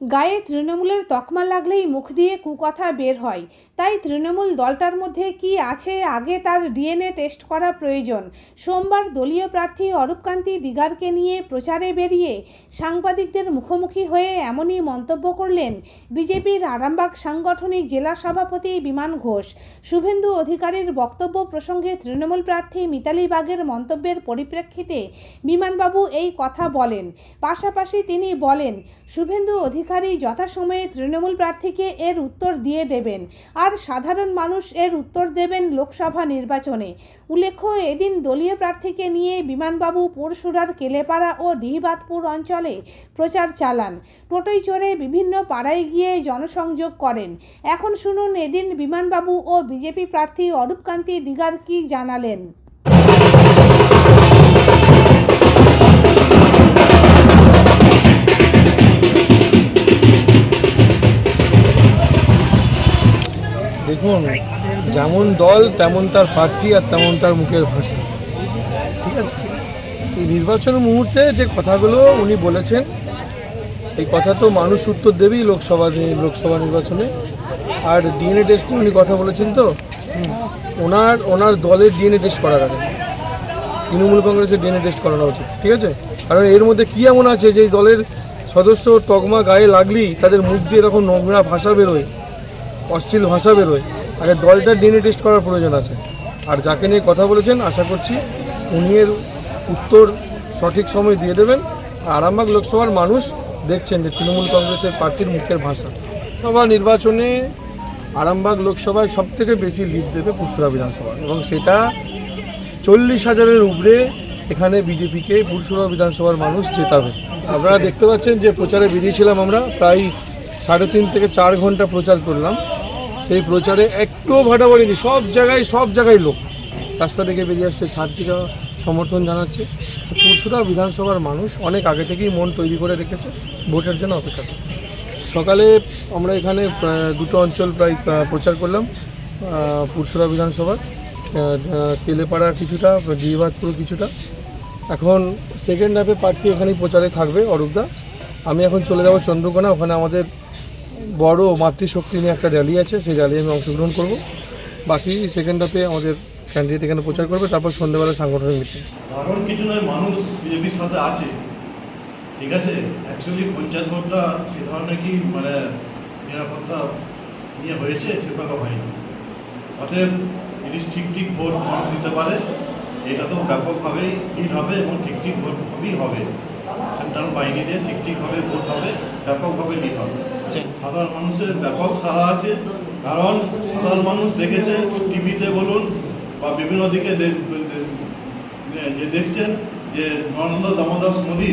গায়ে তৃণমূলের তকমা লাগলেই মুখ দিয়ে কুকথা বের হয়। তাই তৃণমূল দলটার মধ্যে কি আছে আগে তার ডিএনএ টেস্ট করা প্রয়োজন? সোমবার দলীয় প্রার্থী অরূপকান্তি দিগারকে নিয়ে প্রচারে বেরিয়ে সাংবাদিকদের মুখোমুখি হয়ে এমনই মন্তব্য করলেন বিজেপির আরামবাগ সাংগঠনিক জেলা সভাপতি বিমান ঘোষ। শুভেন্দু অধিকারীর বক্তব্য প্রসঙ্গে তৃণমূল প্রার্থী মিতালি বাগের মন্তব্যের পরিপ্রেক্ষিতে বিমানবাবু এই কথা বলেন। পাশাপাশি তিনি বলেন, শুভেন্দু অধিকারী যথাসময়ে তৃণমূল প্রার্থীকে এর উত্তর দিয়ে দেবেন। আর সাধারণ মানুষ এর উত্তর দেবেন লোকসভা নির্বাচনে। উল্লেখ্য, এদিন দলীয় প্রার্থীকে নিয়ে বিমানবাবু, পরশুরার কেলেপাড়া ও ডিহিবাতপুর অঞ্চলে প্রচার চালান। টোটোই চড়ে বিভিন্ন পাড়ায় গিয়ে জনসংযোগ করেন। এখন শুনুন, এদিন বিমানবাবু ও বিজেপি প্রার্থী অরূপকান্তি দিগার কি জানালেন। দেখুন যেমন দল, তেমন তার প্রার্থী আর তেমন তার মুখের ভাষা। ঠিক আছে? এই নির্বাচনের মুহূর্তে যে কথাগুলো উনি বলেছেন, এই কথা তো মানুষ উত্তর দেবেই লোকসভা লোকসভা নির্বাচনে। আর ডিএনএ টেস্টে উনি কথা বলেছেন তো? ওনার ওনার দলের ডিএনএ টেস্ট করার আগে। তৃণমূল কংগ্রেসের ডিএনএ টেস্ট করানো উচিত। ঠিক আছে? কারণ এর মধ্যে কী এমন আছে যে দলের সদস্য তকমা গায়ে লাগলেই তাদের মুখ দিয়ে এরকম নোংরা ভাষা বেরোয়, অশ্লীল ভাষা বেরোয়। আগে দলটা ডিএনএ টেস্ট করার প্রয়োজন আছে। আর যাকে নিয়ে কথা বলেছেন, আশা করছি উনি উত্তর সঠিক সময় দিয়ে দেবেন। আর আরামবাগ লোকসভার মানুষ দেখছেন যে তৃণমূল কংগ্রেসের প্রার্থীর মুখের ভাষা। সভা নির্বাচনে আরামবাগ লোকসভায় সব থেকে বেশি লিড দেবে পুরসুরা বিধানসভা। এবং সেটা চল্লিশ হাজারের উপরে এখানে বিজেপিকে পুরসুরা বিধানসভার মানুষ জেতাবে। আপনারা দেখতে পাচ্ছেন যে প্রচারে বেরিয়েছিলাম আমরা, প্রায় সাড়ে তিন থেকে চার ঘণ্টা প্রচার করলাম। সেই প্রচারে একটুও ভাটা পড়েনি সব জায়গায় সব জায়গায় লোক। রাস্তা থেকে বেরিয়ে আসছে ছাত্রীরা সমর্থন জানাচ্ছে। পুরসুরা বিধানসভার মানুষ অনেক আগে থেকেই মন তৈরি করে রেখেছে, ভোটের জন্য অপেক্ষা করছে। সকালে আমরা এখানে দুটো অঞ্চল প্রায় প্রচার করলাম পুরসুরা বিধানসভার কেলেপাড়া কিছুটা ডিবাদপুর কিছুটা। এখন সেকেন্ড হাফে প্রার্থী এখানেই প্রচারে থাকবে অরূপদা আমি এখন চলে যাব চন্দ্রকোনা, ওখানে আমাদের বড় মাতৃশক্তি নিয়ে একটা র্যালি আছে, সেই র্যালি আমি অংশগ্রহণ করব। বাকি সেকেন্ড হাফে আমাদের ক্যান্ডিডেট এখানে প্রচার করবে, তারপর সন্ধ্যেবেলা সাংগঠনিক মিটিং কারণ কিছু নয়, মানুষ বিজেপির সাথে আছে। ঠিক আছে? অ্যাকচুয়ালি পঞ্চায়েত ভোটটা সে ধরনের কি মানে নিরাপত্তা নিয়ে হয়েছে সেভাবে হয়নি। অতএব যদি ঠিক ঠিক ভোট দিতে পারে, এটা তো ব্যাপকভাবেই লিড হবে এবং ঠিক ঠিক ভোট হবে। সেন্ট্রাল বাহিনী দিয়ে ঠিক ঠিকভাবে ভোট হবে ব্যাপকভাবে লিড হবে। সাধারণ মানুষের ব্যাপক সারা আছে কারণ সাধারণ মানুষ দেখেছেন টিভিতে বলুন বা বিভিন্ন দিকে যে দেখছেন যে নরেন্দ্র দামোদর মোদী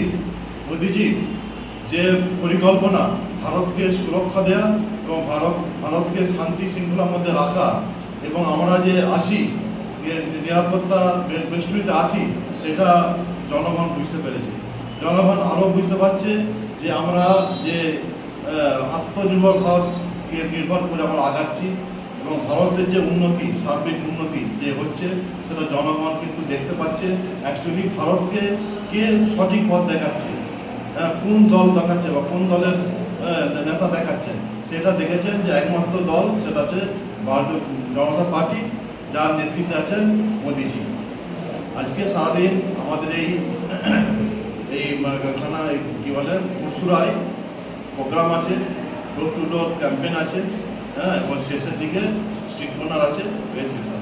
মোদীজি যে পরিকল্পনা ভারতকে সুরক্ষা দেয়া এবং ভারত ভারতকে শান্তি শৃঙ্খলার মধ্যে রাখা এবং আমরা যে আসি নিরাপত্তা বেষ্টনীতে আসি সেটা জনগণ বুঝতে পেরেছে। জনগণ আরও বুঝতে পারছে যে আমরা যে আত্মনির্ভর ভারতকে নির্ভর করে আমরা আগাচ্ছি এবং ভারতের যে উন্নতি, সার্বিক উন্নতি যে হচ্ছে, সেটা জনগণ কিন্তু দেখতে পাচ্ছে। অ্যাকচুয়ালি ভারতকে কে সঠিক পথ দেখাচ্ছে? কোন দল দেখাচ্ছে বা কোন দলের নেতা দেখাচ্ছে? সেটা দেখেছেন যে একমাত্র দল, সেটা হচ্ছে ভারতীয় জনতা পার্টি, যার নেতৃত্বে আছেন মোদিজি। আজকে সারাদিন আমাদের এই এই খানা কী বলে পরশুরায় প্রোগ্রাম আছে ডোর টু ডোর ক্যাম্পেন আছে হ্যাঁ এবং শেষের দিকে স্ট্রিট কর্নার আছে রেজিস্ট্রেশন